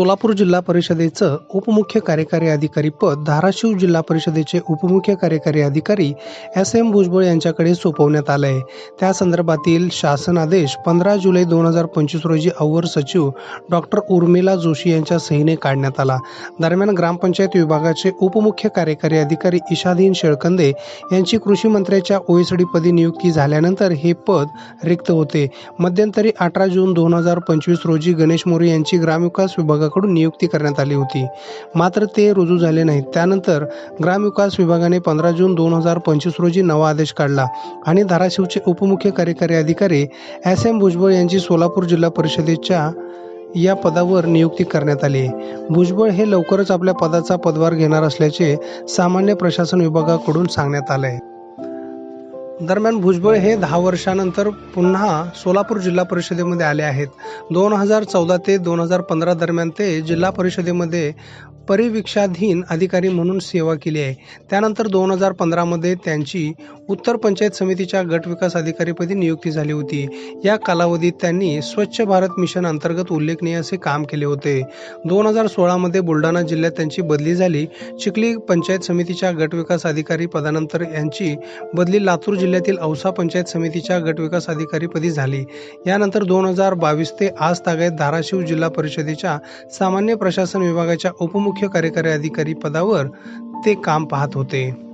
सोलापूर जिल्हा परिषदेचं उपमुख्य कार्यकारी अधिकारी पद धाराशिव जिल्हा परिषदेचे उपमुख्य कार्यकारी अधिकारी एस एम भुजबळ यांच्याकडे सोपवण्यात आलं आहे त्या संदर्भातील शासन आदेश पंधरा जुलै दोन हजार पंचवीस रोजी अवर सचिव डॉक्टर उर्मिला जोशी यांच्या सहीने काढण्यात आला. दरम्यान ग्रामपंचायत विभागाचे उपमुख्य कार्यकारी अधिकारी ईशाधीन शेळकंदे यांची कृषी मंत्र्याच्या ओएसडी पदी नियुक्ती झाल्यानंतर हे पद रिक्त होते. मध्यंतरी अठरा जून दोन हजार पंचवीस रोजी गणेश मोरे यांची ग्रामविकास विभागाकडून नियुक्ती करण्यात आली होती. मात्र ते रुजू झाले नाहीत. त्यानंतर ग्रामविकास विभागाने पंधरा जून दोन हजार पंचवीस रोजी नवा आदेश काढला आणि धाराशिवचे उपमुख्य कार्यकारी अधिकारी एस एम भुजबळ यांची सोलापूर जिल्हा परिषदेच्या या पदावर नियुक्ती करण्यात आली. आहे भुजबळ हे लवकरच आपल्या पदाचा पदभार घेणार असल्याचे सामान्य प्रशासन विभागाकडून सांगण्यात आले आहे दरम्यान भुजबळ हे दहा वर्षानंतर पुन्हा सोलापूर जिल्हा परिषदेमध्ये आले आहेत. दोन हजार चौदा ते दोन हजार पंधरा दरम्यान ते जिल्हा परिषदेमध्ये परिवीक्षाधीन अधिकारी म्हणून सेवा केली आहे. त्यानंतर दोन हजार पंधरामध्ये त्यांची उत्तर पंचायत समितीच्या गट विकास अधिकारीपदी नियुक्ती झाली होती. या कालावधीत त्यांनी स्वच्छ भारत मिशन अंतर्गत उल्लेखनीय असे काम केले होते. दोन हजार सोळामध्ये बुलढाणा जिल्ह्यात त्यांची बदली झाली. चिखली पंचायत समितीच्या गट विकास अधिकारी पदानंतर यांची बदली लातूर जिल्ह्यातील औसा पंचायत समितीच्या गट विकास अधिकारीपदी झाली. यानंतर दोन हजार बावीस ते आज तागायत धाराशिव जिल्हा परिषदेच्या सामान्य प्रशासन विभागाच्या उपमुख्य कार्यकारी अधिकारी पदावर ते काम पाहत होते.